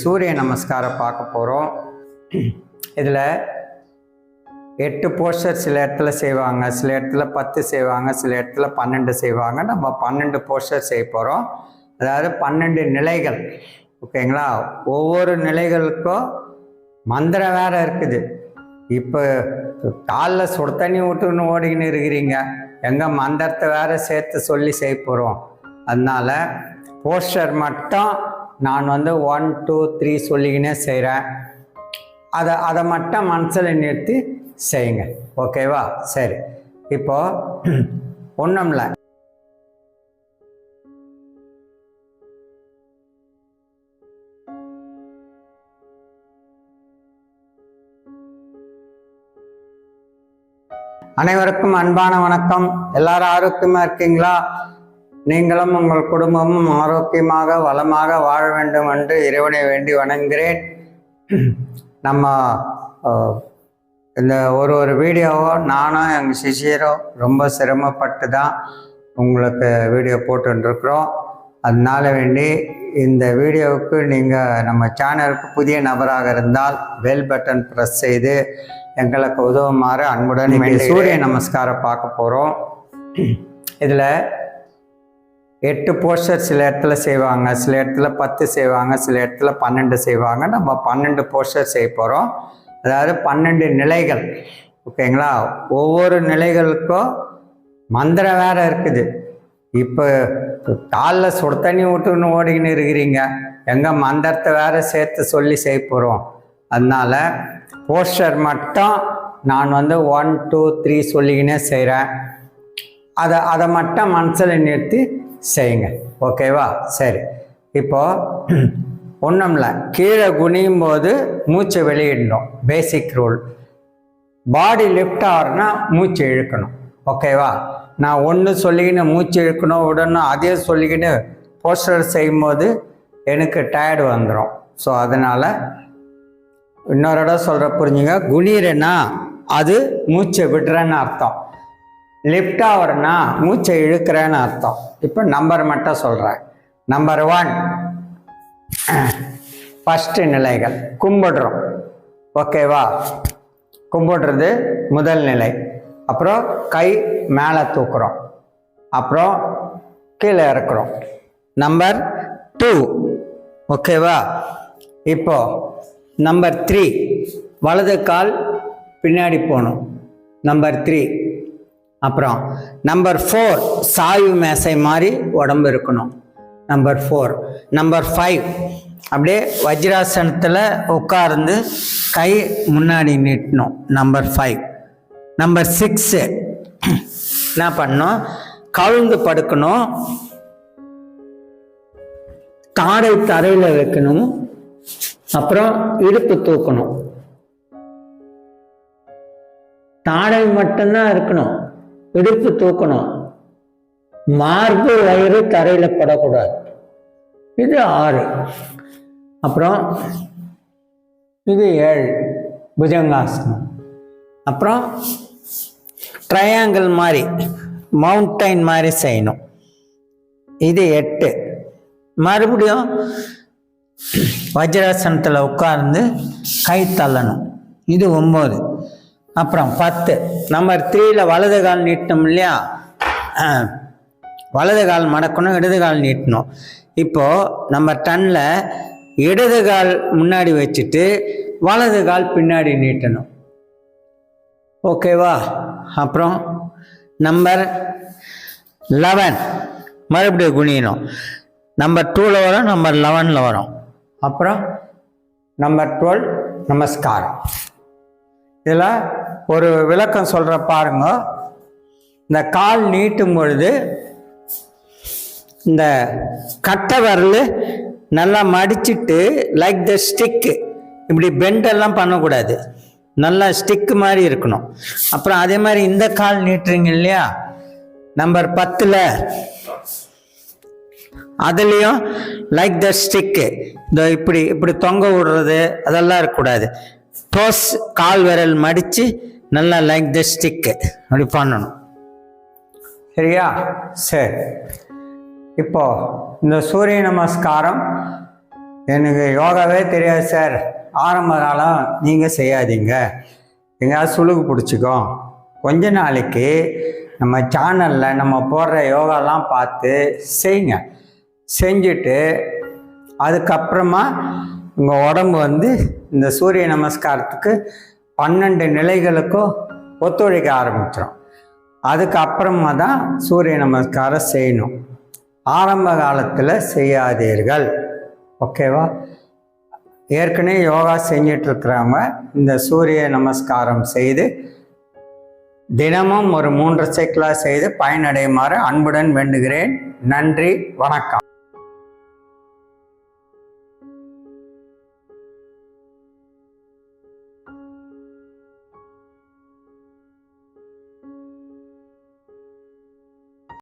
சூரிய நமஸ்காரம் பார்க்க போகிறோம் இதில் எட்டு போஸ்டர் சில இடத்துல செய்வாங்க சில இடத்துல பத்து செய்வாங்க சில இடத்துல பன்னெண்டு செய்வாங்க. நம்ம பன்னெண்டு போஸ்டர் செய்ய போகிறோம் அதாவது பன்னெண்டு நிலைகள். ஓகேங்களா ஒவ்வொரு நிலைகளுக்கும் மந்திரம் வேறு இருக்குது. இப்போ காலில் சுடு தண்ணி விட்டுன்னு ஓடிக்கின்னு இருக்கிறீங்க. எங்கே மந்திரத்தை வேறு சேர்த்து சொல்லி செய்ய போகிறோம் அதனால போஸ்டர் மட்டும் நான் வந்து ஒன் டூ த்ரீ சொல்லிக்கினே செய்கிறேன் அதை அதை மட்டும் மனசில் நிறுத்தி செய்யுங்க. ஓகேவா சரி. இப்போது ஒன்றும்ல அனைவருக்கும் அன்பான வணக்கம். எல்லாரும் ஆரோக்கியமாக இருக்கீங்களா? நீங்களும் உங்கள் குடும்பமும் ஆரோக்கியமாக வளமாக வாழ வேண்டும் என்று இறைவனை வேண்டி வணங்குகிறேன். நம்ம இந்த ஒரு ஒரு வீடியோவோ நானும் எங்கள் சிஷியரும் ரொம்ப சிரமப்பட்டு தான் உங்களுக்கு வீடியோ போட்டுருக்குறோம் அதனால வேண்டி இந்த வீடியோவுக்கு நீங்கள் நம்ம சேனலுக்கு புதிய நபராக இருந்தால் பெல் பட்டன் ப்ரெஸ் செய்து எங்களுக்கு உதவுமாறு அன்புடன் சூரிய நமஸ்காரம் பார்க்க போகிறோம் இதில் எட்டு போஸ்டர் சில இடத்துல செய்வாங்க சில இடத்துல பத்து செய்வாங்க சில இடத்துல பன்னெண்டு செய்வாங்க. நம்ம பன்னெண்டு போஸ்டர் செய்ய போகிறோம் அதாவது பன்னெண்டு நிலைகள். ஓகேங்களா? ஒவ்வொரு நிலைகளுக்கும் மந்திரம் வேற இருக்குது. இப்போ காலில் சுடு தண்ணி விட்டுன்னு ஓடிக்கின்னு இருக்கிறீங்க. எங்கள் மந்திரத்தை வேற சேர்த்து சொல்லி செய்ய போகிறோம் அதனால் போஸ்டர் மட்டும் நான் வந்து ஒன் டூ த்ரீ சொல்லிக்கினே செய்கிறேன் அதை அதை மட்டும் மனசில் நிறுத்தி செய்யுங்க. ஓகேவா சரி. இப்போது ஒன்றும்ல கீழே குனியும் போது மூச்சை வெளியிடணும். பேசிக் ரூல் பாடி லிஃப்ட் ஆகிறனா மூச்சு இழுக்கணும். ஓகேவா நான் ஒன்று சொல்லிக்கின்னு மூச்சு இழுக்கணும் விடணும் அதே சொல்லிக்கின்னு போஸ்டர் செய்யும்போது எனக்கு டயர்டு வந்துடும் ஸோ அதனால் இன்னொரு இடம் சொல்கிற புரிஞ்சுங்க? குனிறேன்னா அது மூச்சை விடுறேன்னு அர்த்தம். லிஃப்ட் ஆகிறேன்னா மூச்சை இழுக்கிறேன்னு அர்த்தம். இப்போ நம்பர் மட்டும் சொல்கிறேன் நம்பர் ஒன் ஃபஸ்ட்டு நிலைகள். கும்பிடுறோம். ஓகேவா கும்பிடுறது முதல் நிலை. அப்புறம் கை மேலே தூக்குறோம். அப்புறம் கீழே இறக்குறோம். நம்பர் டூ ஓகேவா இப்போ நம்பர் த்ரீ வலது கால் பின்னாடி போகணும். நம்பர் த்ரீ அப்புறம் நம்பர் ஃபோர் சாய்வு மேசை மாதிரி உடம்பு இருக்கணும். நம்பர் ஃபோர் நம்பர் ஃபைவ் அப்படியே வஜ்ராசனத்தில் உட்கார்ந்து கை முன்னாடி நீட்டணும். நம்பர் ஃபைவ் நம்பர் சிக்ஸு என்ன பண்ணணும்? கவிழ்ந்து படுக்கணும். காடை தரையில் வைக்கணும். அப்புறம் இடுப்பு தூக்கணும். தாடை மட்டும்தான் இருக்கணும். இடுப்பு தூக்கணும். மார்பு வயிறு தரையில் படக்கூடாது. இது ஆறு. அப்புறம் இது ஏழு. புஜங்காசனம். அப்புறம் ட்ரையாங்கிள் மாதிரி மவுண்டைன் மாதிரி செய்யணும். இது எட்டு. மறுபடியும் வஜ்ராசனத்தில் உட்கார்ந்து கை தள்ளணும். இது ஒம்பது. அப்புறம் பத்து. நம்பர் த்ரீல வலது கால் நீட்டணும் இல்லையா? வலது கால் மடக்கணும் இடது கால் நீட்டணும் இப்போது நம்பர் டன்னில் இடது கால் முன்னாடி வச்சுட்டு வலது கால் பின்னாடி நீட்டணும். ஓகேவா அப்புறம் நம்பர் லெவன் மறுபடியும் குனியணும். நம்பர் டூவில் வரும் நம்பர் லெவனில் வரும். அப்புறம் நம்பர் டுவெல் நமஸ்காரம். இதில் ஒரு விளக்கம் சொல்கிற பாருங்க. இந்த கால் நீட்டும் பொழுது இந்த கட்டை விரல் நல்லா மடிச்சிட்டு லைக் த ஸ்டிக்கு இப்படி பெண்டெல்லாம் பண்ணக்கூடாது. நல்லா ஸ்டிக்கு மாதிரி இருக்கணும். அப்புறம் அதே மாதிரி இந்த கால் நீட்டுறீங்க இல்லையா? நம்பர் பத்தில் அதுலேயும் லைக் த ஸ்டிக்கு இந்த இப்படி இப்படி தொங்க விடுறது அதெல்லாம் இருக்கக்கூடாது. டோஸ் கால் விரல் மடித்து நல்லா லைக் த ஸ்டிக்கு அப்படி பண்ணணும். சரியா? சரி. இப்போ இந்த சூரிய நமஸ்காரம் எனக்கு யோகாவே தெரியாது சார். ஆரம்ப காலம் நீங்கள் செய்யாதீங்க. எங்கேயாவது சுழுகு பிடிச்சிக்கும் கொஞ்ச நாளைக்கு நம்ம சேனலில் நம்ம போடுற யோகாலாம் பார்த்து செய்யுங்க செஞ்சுட்டு அதுக்கப்புறமா உங்கள் உடம்பு வந்து இந்த சூரிய நமஸ்காரத்துக்கு பன்னெண்டு நிலைகளுக்கும் ஒத்துழைக்க ஆரம்பிச்சிடும் அதுக்கப்புறமா தான் சூரிய நமஸ்காரம் செய்யணும். ஆரம்ப காலத்தில் செய்யாதீர்கள். ஓகேவா? ஏற்கனவே யோகா செஞ்சிட்ருக்கிறவங்க இந்த சூரிய நமஸ்காரம் செய்து தினமும் ஒரு மூன்று சைக்கிளாக செய்து பயனடையுமாறு அன்புடன் வேண்டுகிறேன். நன்றி வணக்கம்.